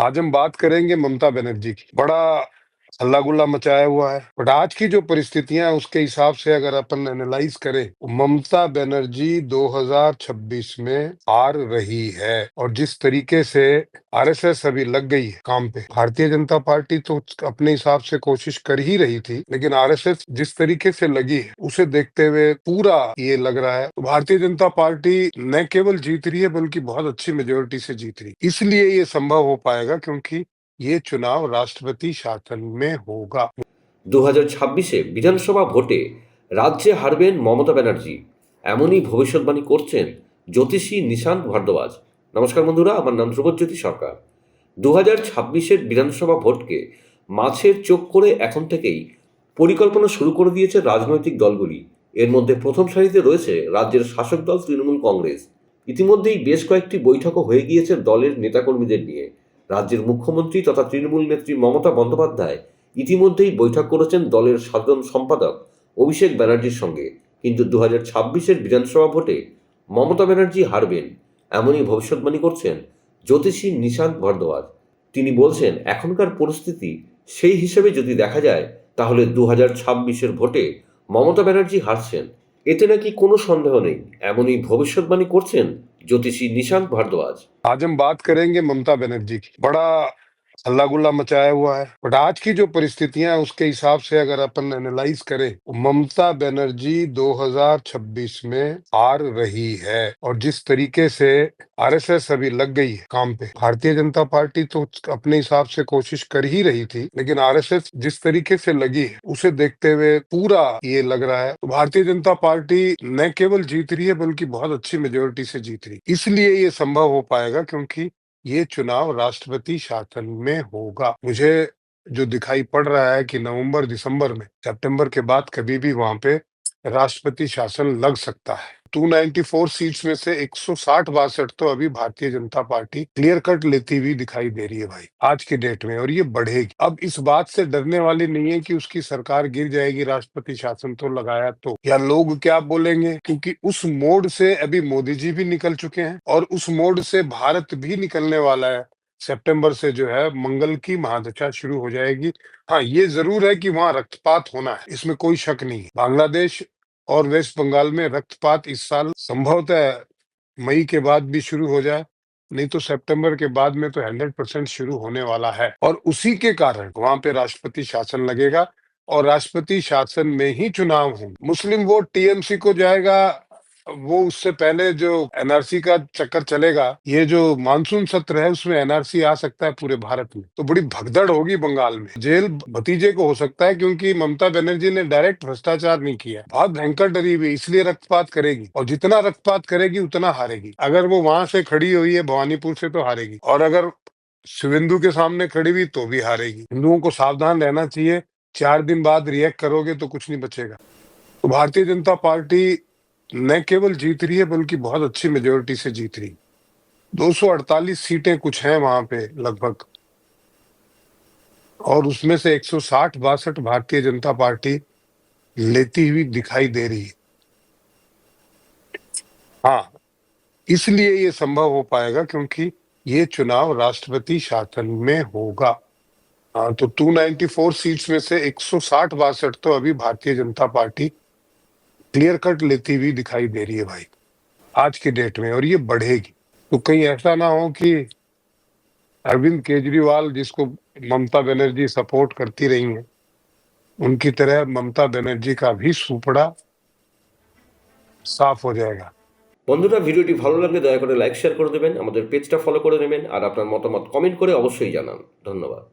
आज हम बात करेंगे ममता बनर्जी की। बड़ा हल्ला गुल्ला मचाया हुआ है। बट आज की जो परिस्थितियाँ उसके हिसाब से अगर अपन एनालाइज करें तो ममता बनर्जी 2026 में हार रही है। और जिस तरीके से आरएसएस अभी लग गई है काम पे, भारतीय जनता पार्टी तो अपने हिसाब से कोशिश कर ही रही थी, लेकिन आरएसएस जिस तरीके से लगी है, उसे देखते हुए पूरा ये लग रहा है। तो भारतीय जनता पार्टी न केवल जीत रही है, बल्कि बहुत अच्छी मेजोरिटी से जीत रही है। इसलिए ये संभव हो पाएगा, क्योंकि ये चुनाव राष्ट्रपति शासन में होगा দু হাজার ছাব্বিশে বিধানসভা ভোটে রাজ্যে হারবেন মমতা ব্যানার্জি এমনই ভবিষ্যৎবাণী করছেন জ্যোতিষী নিশান্ত ভারদ্বাজ নমস্কার বন্ধুরা আমার নাম ধ্রুবজ্যোতি সরকার দু হাজার ছাব্বিশের বিধানসভা ভোটকে মাছের চোখ করে এখন থেকেই পরিকল্পনা শুরু করে দিয়েছে রাজনৈতিক দলগুলি এর মধ্যে প্রথম সারিতে রয়েছে রাজ্যের শাসক দল তৃণমূল কংগ্রেস ইতিমধ্যেই বেশ কয়েকটি বৈঠকও হয়ে গিয়েছে দলের নেতাকর্মীদের নিয়ে রাজ্যের মুখ্যমন্ত্রী তথা তৃণমূল নেত্রী মমতা বন্দ্যোপাধ্যায় ইতিমধ্যেই বৈঠক করেছেন দলের সাধারণ সম্পাদক অভিষেক ব্যানার্জির সঙ্গে। কিন্তু দু হাজার ছাব্বিশের বিধানসভা ভোটে মমতা ব্যানার্জি হারবেন, এমনই ভবিষ্যৎবাণী করছেন জ্যোতিষী নিশান্ত ভরদ্বাজ। তিনি বলছেন, এখনকার পরিস্থিতি সেই হিসেবে যদি দেখা যায়, তাহলে দু হাজার ছাব্বিশের ভোটে মমতা ব্যানার্জি হারছেন। এতে নাকি কোনো সন্দেহ নেই, এমনই ভবিষ্যৎবাণী করছেন ज्योतिषी निशांत भारद्वाज। आज हम बात करेंगे ममता बनर्जी की। बड़ा हल्ला गुल्ला मचाया हुआ है। बट आज की जो परिस्थितियाँ हैं, उसके हिसाब से अगर अपन एनालाइज करें तो ममता बनर्जी 2026 में आ रही है और जिस तरीके से आरएसएस अभी लग गई है काम पे। भारतीय जनता पार्टी तो अपने हिसाब से कोशिश कर ही रही थी, लेकिन आरएसएस जिस तरीके से लगी है, उसे देखते हुए पूरा ये लग रहा है। तो भारतीय जनता पार्टी न केवल जीत रही है, बल्कि बहुत अच्छी मेजोरिटी से जीत रही है। इसलिए ये संभव हो पाएगा, क्योंकि ये चुनाव राष्ट्रपति शासन में होगा। मुझे जो दिखाई पड़ रहा है कि नवंबर, दिसंबर में, सितंबर के बाद कभी भी वहाँ पे राष्ट्रपति शासन लग सकता है। 294 सीट्स में से 160 बासठ तो अभी Bharatiya Janata party clear cut लेती हुई दिखाई दे रही है भाई, आज के डेट में और ये बढ़ेगी। अब इस बात से डरने वाली नहीं है कि उसकी सरकार गिर जाएगी, राष्ट्रपति शासन तो लगाया तो। या लोग क्या बोलेंगे? क्योंकि उस मोड से अभी मोदी जी भी निकल चुके हैं और उस मोड से भारत भी निकलने वाला है। सितंबर से जो है मंगल की महादशा शुरू हो जाएगी। हाँ ये ज़रूर है कि वहाँ रक्तपात होना है, इसमें कोई शक नहीं बांग्लादेश और वेस्ट बंगाल में रक्तपात इस साल संभवतः मई के बाद भी शुरू हो जाए, नहीं तो सितंबर के बाद में तो हंड्रेड परसेंट शुरू होने वाला है। और उसी के कारण वहाँ पे राष्ट्रपति शासन लगेगा और राष्ट्रपति शासन में ही चुनाव होंगे। मुस्लिम वोट टीएमसी को जाएगा वो उससे पहले जो एनआरसी का चक्कर चलेगा, ये जो मानसून सत्र है, उसमें एनआरसी आ सकता है पूरे भारत में। तो बड़ी भगदड़ होगी बंगाल में। जेल भतीजे को हो सकता है क्योंकि ममता बनर्जी ने डायरेक्ट भ्रष्टाचार नहीं किया। बहुत भयंकर डरी हुई, इसलिए रक्तपात करेगी। और जितना रक्तपात करेगी, उतना हारेगी। अगर वो वहाँ से खड़ी हुई है, भवानीपुर से तो हारेगी। और अगर शिवेंदु के सामने खड़ी हुई तो भी हारेगी। हिंदुओं को सावधान रहना चाहिए। चार दिन बाद रिएक्ट करोगे तो कुछ नहीं बचेगा। तो भारतीय जनता पार्टी न केवल जीत रही है, बल्कि बहुत अच्छी मेजोरिटी से जीत रही। 248 सीटें कुछ हैं वहाँ पे लगभग। और उसमें से 160 बासठ भारतीय जनता पार्टी लेती हुई दिखाई दे रही है। हाँ इसलिए ये संभव हो पाएगा क्योंकि ये चुनाव राष्ट्रपति शासन में होगा। हाँ तो 294 सीट्स में से 160 बासठ तो अभी Bharatiya Janata party clear cut लेती हुई दिखाई दे रही है भाई आज की डेट में और ये बढ़ेगी तो कहीं ऐसा ना हो कि अरविंद केजरीवाल जिसको ममता बनर्जी सपोर्ट करती रही हैं उनकी तरह ममता बनर्जी का भी सुपड़ा साफ हो जाएगा বন্ধুরা ভিডিওটি ভালো লাগলে দয়া করে লাইক শেয়ার করে দেবেন আমাদের পেজটা ফলো করে নেবেন আর আপনার মতামত কমেন্ট করে অবশ্যই জানান ধন্যবাদ